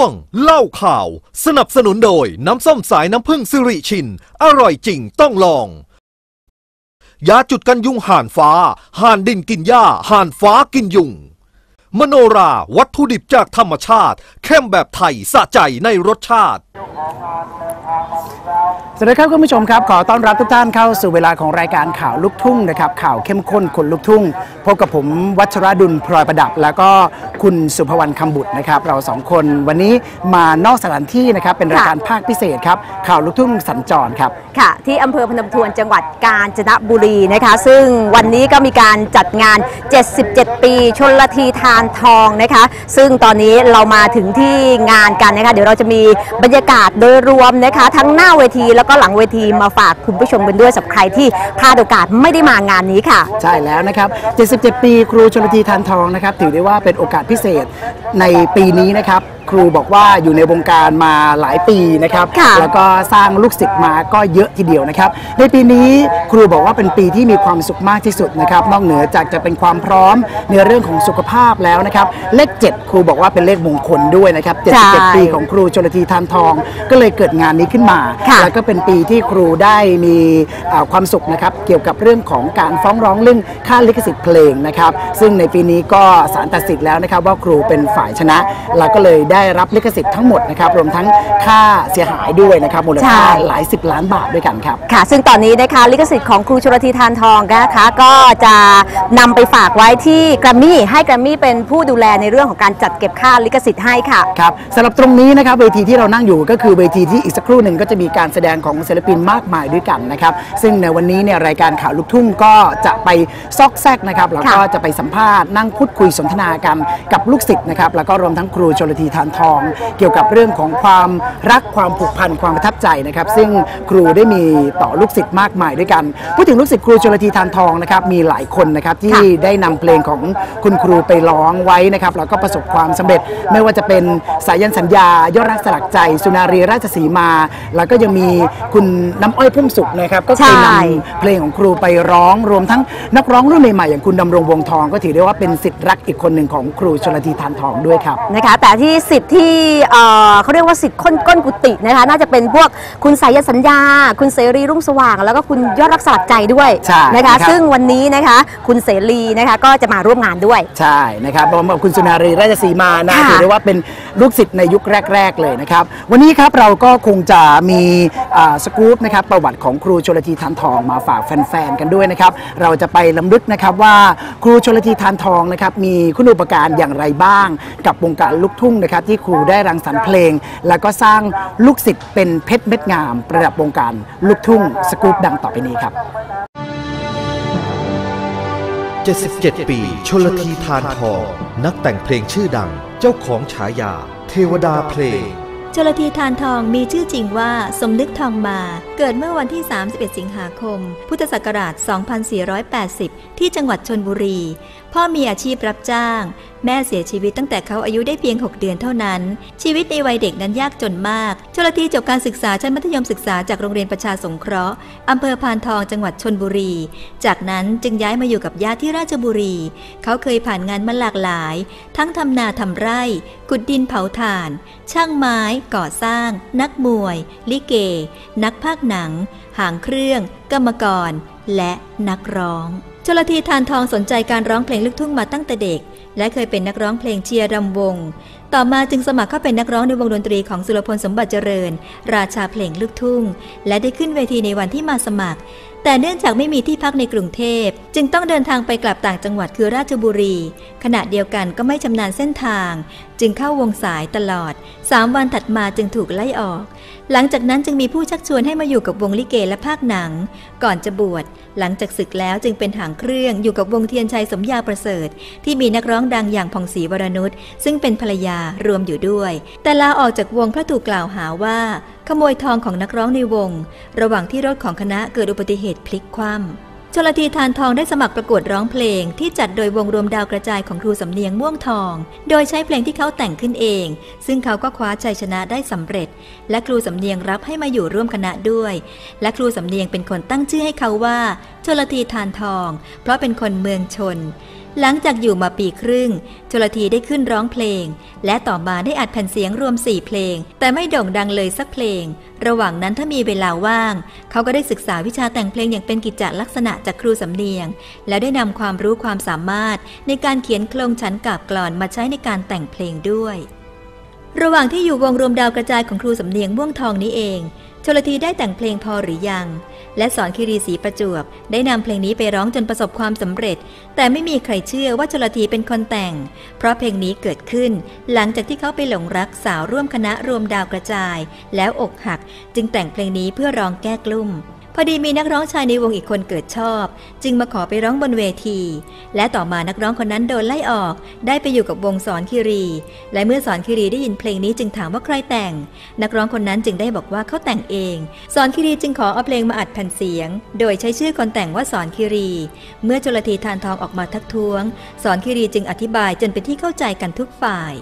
วง เล่าข่าว สนับสนุนโดยน้ำส้มสายน้ำผึ้งสิริชิน อร่อยจริงต้องลอง ยาจุดกันยุงห่านฟ้า ห่านดินกินหญ้า ห่านฟ้ากินยุง มโนราวัตถุดิบจากธรรมชาติ เข้มแบบไทยสะใจในรสชาติ สวัสดีครับคุณผู้ชมครับ ขอต้อนรับทุกท่านเข้าสู่เวลาของรายการข่าวลูกทุ่งนะครับข่าวเข้มข้นคนลูกทุ่งพบกับผมวัชรดุลพลอยประดับ แล้วก็คุณสุภวรรณคำบุตรนะครับ เราสองคนวันนี้มานอกสถานที่นะครับเป็นรายการภาคพิเศษครับข่าวลูกทุ่งสัญจรครับ ค่ะ ที่อำเภอพนมทวนจังหวัดกาญจนบุรีนะคะ ซึ่งวันนี้ก็มีการจัดงาน 77 ปีชนลทีทานทองนะคะ ซึ่งตอนนี้เรามาถึงที่งานกันนะคะ เดี๋ยวเราจะมีบรรยากาศโดยรวมนะคะ ทั้งหน้าเวทีแล้วก็หลังเวทีมาฝากคุณผู้ชมกันด้วยสำหรับใครที่พลาดโอกาสไม่ได้มางานนี้ค่ะ ใช่แล้วนะครับ 77 ปีครูชนทีทานทองนะครับ ถือได้ว่าเป็นโอกาสพิเศษในปีนี้นะครับ ครูบอกว่าอยู่ในวงการมาหลายปีนะครับค่ะแล้วก็สร้างลูกศิษย์มาก็เยอะทีเดียวนะครับ ในปีนี้ครูบอกว่าเป็นปีที่มีความสุขมากที่สุดนะครับ นอกเหนือจากจะเป็นความพร้อมในเรื่องของสุขภาพแล้วนะครับ เลข 7 ครูบอกว่าเป็นเลขมงคลด้วยนะครับใช่77ปีของครูชลทีทานทอง ก็เลยเกิดงานนี้ขึ้นมาค่ะแล้วก็เป็นปีที่ครูได้มีอ่าความสุขนะครับ เกี่ยวกับเรื่องของการฟ้องร้องเรื่องค่าลิขสิทธิ์เพลงนะครับ ซึ่งในปีนี้ก็ศาลตัดสินแล้วนะครับว่าครูเป็นฝ่ายชนะแล้วก็เลยได้รับลิขสิทธิ์ทั้งหมดนะครับรวมทั้งค่าเสียหายด้วยนะครับมูลค่าใช่ หลายสิบล้านบาทด้วยกันครับ ค่ะ ซึ่งตอนนี้นะคะลิขสิทธิ์ของครูชลทีทานทองนะคะก็จะนำไปฝากไว้ที่แกรมมี่ให้แกรมมี่เป็นผู้ดูแลในเรื่องของการจัดเก็บค่าลิขสิทธิ์ให้ค่ะ ครับสำหรับตรงนี้นะครับเวทีที่เรานั่งอยู่ก็คือเวทีที่อีกสักครู่หนึ่งก็จะมีการแสดงของศิลปินมากมายด้วยกันนะครับซึ่งในวันนี้เนี่ยรายการข่าวลูกทุ่งก็จะไปซอกแซกนะครับแล้วก็ค่ะ จะไปสัมภาษณ์นั่งพูดคุยสนทนากันกับลูกศิษย์นะครับแล้วก็รวมทั้งครูชลทีทานทอง เกี่ยวกับเรื่องของความรักความผูกพันความประทับใจนะครับ ซึ่งครูได้มีต่อลูกศิษย์มากมายด้วยกันพูดถึงลูกศิษย์ครูชลทีทานทองนะครับมีหลายคนนะครับที่ค่ะได้นำเพลงของคุณครูไปร้องไว้นะครับแล้วก็ประสบความสำเร็จไม่ว่าจะเป็นสายันสัญญายอดรักสลักใจ สุนารีราชสีมา แล้วก็ยังมีคุณน้ำอ้อยพุ่มสุขนะครับก็เคยนใช่ำเพลงของครูไปร้องรวมทั้งนักร้องรุ่นใหม่ๆอย่างคุณดำรงวงทอง ก็ถือได้ว่าเป็นสิทธิ์รักอีกคนหนึ่งของครูชลทีทานทองด้วยครับนะคะแต่ที่สิทธิ์ที่เอ่อเขาเรียกว่าสิทธิ์ค้นก้นกุฏินะคะน่าจะเป็นพวกคุณสายสัญญา คุณเสรีรุ่งสว่าง แล้วก็คุณยอดรักษาใจด้วยใช่นะคะนะครับซึ่งวันนี้นะคะคุณเสรีนะคะก็จะมาร่วมงานด้วย ใช่นะครับรวมกับคุณสุนารีราชสีมานะค่ะถือได้ว่าเป็นลูกศิษย์ในยุคแรก ๆ เลยนะครับ วันนี้ครับเราก็คงจะมีอ่าสกู๊ปนะครับประวัติของครูชลทีทานทองมาฝากแฟน ๆ กันด้วยนะครับ เราจะไปลำลึกนะครับว่าครูชลทีทานทองนะครับมีคุณอุปการอย่างไรบ้างกับวงการลูกทุ่งนะครับที่ครูได้รังสรรค์เพลง แล้วก็สร้างลูกศิษย์เป็นเพชรเม็ดงาม ประดับวงการลูกทุ่งสกู๊ปดังต่อไปนี้ครับ 77 ปี ชลทีทานทองนักแต่งเพลงชื่อดัง เจ้าของฉายา เทวดาเพลงชลทีทานทองมีชื่อจริงว่าสมนึกทองมา เกิดเมื่อวันที่ 31 สิงหาคม พุทธศักราช 2480 ที่จังหวัดชนบุรี พ่อมีอาชีพรับจ้าง แม่เสียชีวิตตั้งแต่เขาอายุได้เพียง 6 เดือนเท่านั้น ชีวิตในวัยเด็กนั้นยากจนมากชลทีจบการศึกษาชั้นมัธยมศึกษาจากโรงเรียนประชาสงเคราะห์อำเภอพานทองจังหวัดชนบุรี จากนั้นจึงย้ายมาอยู่กับญาติที่ราชบุรี เขาเคยผ่านงานมาหลากหลาย ทั้งทำนาทำไร่ขุดดินเผาถ่าน ช่างไม้ ก่อสร้าง นักมวย ลิเก นักพากหนัง หางเครื่อง กรรมกร และนักร้องชลทีทานทองสนใจการร้องเพลงลูกทุ่งมาตั้งแต่เด็ก และเคยเป็นนักร้องเพลงเชียร์รำวง ต่อมาจึงสมัครเข้าเป็นนักร้องในวงดนตรีของสุรพลสมบัติเจริญ ราชาเพลงลูกทุ่ง และได้ขึ้นเวทีในวันที่มาสมัครแต่เนื่องจากไม่มีที่พักในกรุงเทพ จึงต้องเดินทางไปกลับต่างจังหวัดคือราชบุรี ขณะเดียวกันก็ไม่ชำนาญเส้นทาง จึงเข้าวงสายตลอด3วันถัดมาจึงถูกไล่ออก หลังจากนั้นจึงมีผู้ชักชวนให้มาอยู่กับวงลิเกและภาคหนัง ก่อนจะบวชหลังจากศึกแล้วจึงเป็นหางเครื่องอยู่กับวงเทียนชัยสมยาประเสริฐ ที่มีนักร้องดังอย่างผ่องศรีวรนุชซึ่งเป็นภรรยารวมอยู่ด้วย แต่ลาออกจากวงเพราะถูกกล่าวหาว่า ขโมยทองของนักร้องในวง ระหว่างที่รถของคณะเกิดอุบัติเหตุพลิกคว่ำชลทีทานทองได้สมัครประกวดร้องเพลง ที่จัดโดยวงรวมดาวกระจายของครูสำเนียงม่วงทอง โดยใช้เพลงที่เขาแต่งขึ้นเอง ซึ่งเขาก็คว้าชัยชนะได้สำเร็จ และครูสำเนียงรับให้มาอยู่ร่วมคณะด้วย และครูสำเนียงเป็นคนตั้งชื่อให้เขาว่าชลทีทานทอง เพราะเป็นคนเมืองชน หลังจากอยู่มาปีครึ่ง ชลทีได้ขึ้นร้องเพลง และต่อมาได้อัดแผ่นเสียงรวม4เพลง แต่ไม่โด่งดังเลยสักเพลง ระหว่างนั้นถ้ามีเวลาว่าง เขาก็ได้ศึกษาวิชาแต่งเพลงอย่างเป็นกิจจลักษณะจากครูสำเนียง แล้วได้นำความรู้ความสามารถในการเขียนโครงชั้นกาบกลอนมาใช้ในการแต่งเพลงด้วย ระหว่างที่อยู่วงรวมดาวกระจายของครูสำเนียงม่วงทองนี้เอง ชลทีได้แต่งเพลงพอหรือยัง และสอนคิรีศรีประจวบ ได้นำเพลงนี้ไปร้องจนประสบความสำเร็จ แต่ไม่มีใครเชื่อว่าชลทีเป็นคนแต่ง เพราะเพลงนี้เกิดขึ้น หลังจากที่เขาไปหลงรักสาวร่วมคณะรวมดาวกระจาย แล้วอกหัก จึงแต่งเพลงนี้เพื่อร้องแก้กลุ่ม อดีมีนักร้องชายในวงอีกคนเกิดชอบ จึงมาขอไปร้องบนเวที และต่อมานักร้องคนนั้นโดนไล่ออก ได้ไปอยู่กับวงสอนคิรี และเมื่อสอนคิรีได้ยินเพลงนี้จึงถามว่าใครแต่ง นักร้องคนนั้นจึงได้บอกว่าเขาแต่งเอง สอนคิรีจึงขอเอาเพลงมาอัดแผ่นเสียง โดยใช้ชื่อคนแต่งว่าสอนคิรี เมื่อจลทีทานทองออกมาทักท้วง สอนคิรีจึงอธิบายจนเป็นที่เข้าใจกันทุกฝ่าย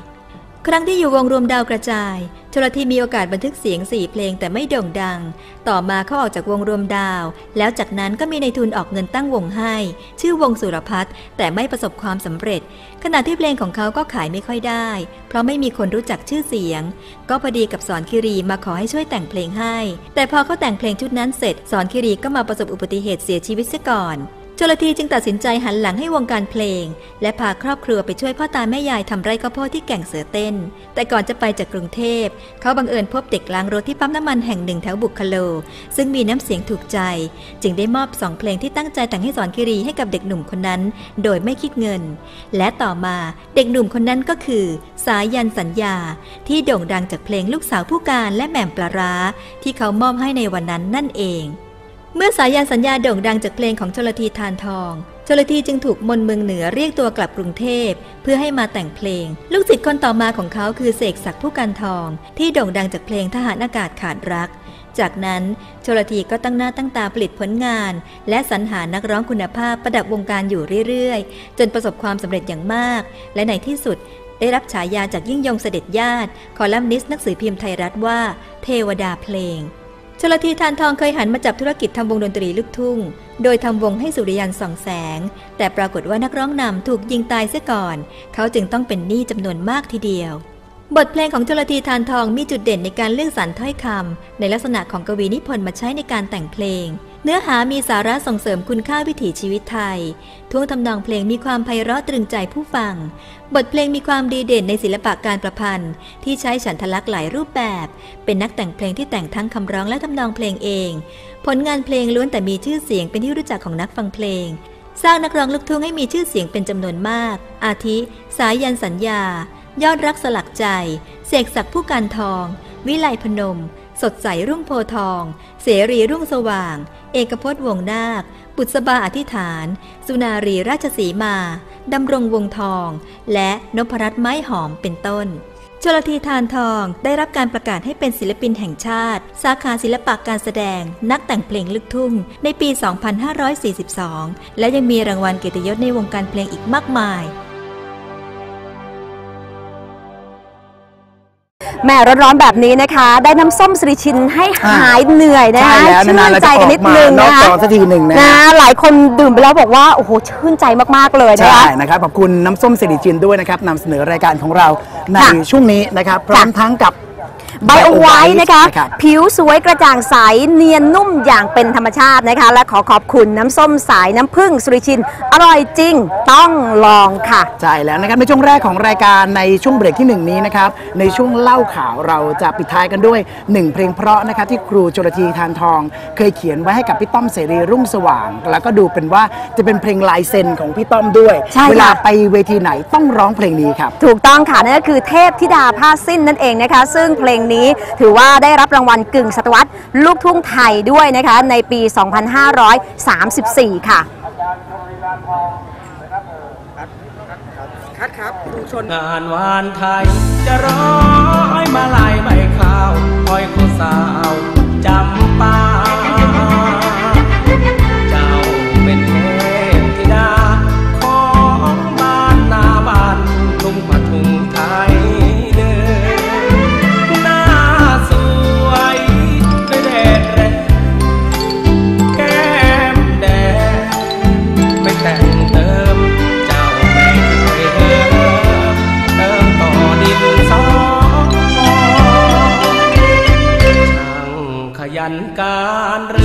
ครั้งที่อยู่วงรวมดาวกระจาย ลทีมีโอกาสบันทึกเสียงสี่เพลงแต่ไม่โด่งดัง ต่อมาเขาออกจากวงรวมดาว แล้วจากนั้นก็มีในทุนออกเงินตั้งวงให้ ชื่อวงสุรพัฒน์แต่ไม่ประสบความสำเร็จ ขณะที่เพลงของเขาก็ขายไม่ค่อยได้ เพราะไม่มีคนรู้จักชื่อเสียง ก็พอดีกับสอนคิรีมาขอให้ช่วยแต่งเพลงให้ แต่พอเขาแต่งเพลงชุดนั้นเสร็จ สอนคิรีก็มาประสบอุบัติเหตุเสียชีวิตซะก่อน จลทีจึงตัดสินใจหันหลังให้วงการเพลง และพาครอบครัวไปช่วยพ่อตาแม่ยายทำไร่ข้าวโพดที่แก่งเสือเต้น แต่ก่อนจะไปจากกรุงเทพ เขาบังเอิญพบเด็กล้างรถที่ปั๊มน้ำมันแห่งหนึ่งแถวบุคโล ซึ่งมีน้ำเสียงถูกใจ จึงได้มอบสองเพลงที่ตั้งใจแต่งให้สอนคิรีให้กับเด็กหนุ่มคนนั้น โดยไม่คิดเงิน และต่อมาเด็กหนุ่มคนนั้นก็คือ สายยันสัญญา ที่โด่งดังจากเพลงลูกสาวผู้การและแหม่มปลาร้าที่เขามอบให้ในวันนั้นนั่นเอง เมื่อสายยานสัญญาโด่งดังจากเพลงของชลทีทานทองชลทีจึงถูกมนเมืองเหนือเรียกตัวกลับกรุงเทพ เพื่อให้มาแต่งเพลง ลูกศิษย์คนต่อมาของเขาคือเสกศักดิ์ผู้กันทอง ที่โด่งดังจากเพลงทหารอากาศขาดรัก จากนั้นชลทีก็ตั้งหน้าตั้งตาผลิตผลงาน และสรรหานักร้องคุณภาพประดับวงการอยู่เรื่อยๆ จนประสบความสำเร็จอย่างมาก และในที่สุดได้รับฉายาจากยิ่งยงเสด็จญาติ คอลัมนิสต์หนังสือพิมพ์ไทยรัฐว่า เทวดาเพลง ชลทีทานทองเคยหันมาจับธุรกิจทำวงดนตรีลูกทุ่ง โดยทำวงให้สุริยันส่องแสง แต่ปรากฏว่านักร้องนำถูกยิงตายเสียก่อน เขาจึงต้องเป็นหนี้จำนวนมากทีเดียว บทเพลงของชลทีทานทองมีจุดเด่นในการเลือกสรรถ้อยคำในลักษณะของกวีนิพนธ์มาใช้ในการแต่งเพลง เนื้อหามีสาระส่งเสริมคุณค่าวิถีชีวิตไทย ท่วงทำนองเพลงมีความไพเราะตรึงใจผู้ฟัง บทเพลงมีความดีเด่นในศิลปะการประพันธ์ ที่ใช้ฉันทลักษ์หลายรูปแบบ เป็นนักแต่งเพลงที่แต่งทั้งคำร้องและทำนองเพลงเอง ผลงานเพลงล้วนแต่มีชื่อเสียงเป็นที่รู้จักของนักฟังเพลง สร้างนักร้องลูกทุ่งให้มีชื่อเสียงเป็นจำนวนมาก อาทิ สายยันสัญญา ยอดรักสลักใจ เสกศักดิ์ผู้การทอง วิไลพนม สดใสรุ่งโพทอง เสรีรุ่งสว่าง เอกพจน์วงนาคปุษบาอธิษฐาน สุนารีราชสีมา ดำรงวงทอง และนพรัตน์ไม้หอมเป็นต้นชลทีทานทองได้รับการประกาศให้เป็นศิลปินแห่งชาติ สาขาศิลปะการแสดง นักแต่งเพลงลูกทุ่ง ในปี 2542 และยังมีรางวัลเกียรติยศในวงการเพลงอีกมากมาย แม่ร้อนๆแบบนี้นะคะ ได้น้ำส้มสริชินให้หายเหนื่อยนะคะชื่นใจกันนิดนึงนะคะสักทีหนึ่งนะหลายคนดื่มไปแล้วบอกว่าโอ้โหชื่นใจมากๆเลยนะคะใช่นะครับขอบคุณน้ำส้มสริชินด้วยนะครับนำเสนอรายการของเราในช่วงนี้นะครับพร้อมทั้งกับ ไบโอไวท์นะคะผิวสวยกระจ่างใส เนียนนุ่มอย่างเป็นธรรมชาตินะคะ และขอขอบคุณน้ำส้มสายน้ำผึ้งสุริชิน อร่อยจริง ต้องลองค่ะ ใช่แล้วนะครับในช่วงแรกของรายการในช่วงเบรกที่ 1 นี้นะครับในช่วงเล่าข่าวเราจะปิดท้ายกันด้วย 1 เพลงเพราะนะคะที่ครูจรทีทานทอง เคยเขียนไว้ให้กับพี่ต้อมเสรีรุ่งสว่าง แล้วก็ดูเป็นว่าจะเป็นเพลงลายเซ็นของพี่ต้อมด้วยเวลาไปเวทีไหนต้องร้องเพลงนี้ครับ ถูกต้องค่ะนั่นก็คือเทพธิดาผ้าสิ้นนั่นเองนะคะ ซึ่งเพลงนี้ ถือว่าได้รับรางวัลกึ่งศตวรรษลูกทุ่งไทยด้วยนะคะในปี 2534 ค่ะคัดครับดูชนงานวานไทยจะร้อยมาลายไม่ข้าวคอยคู่สาว นการ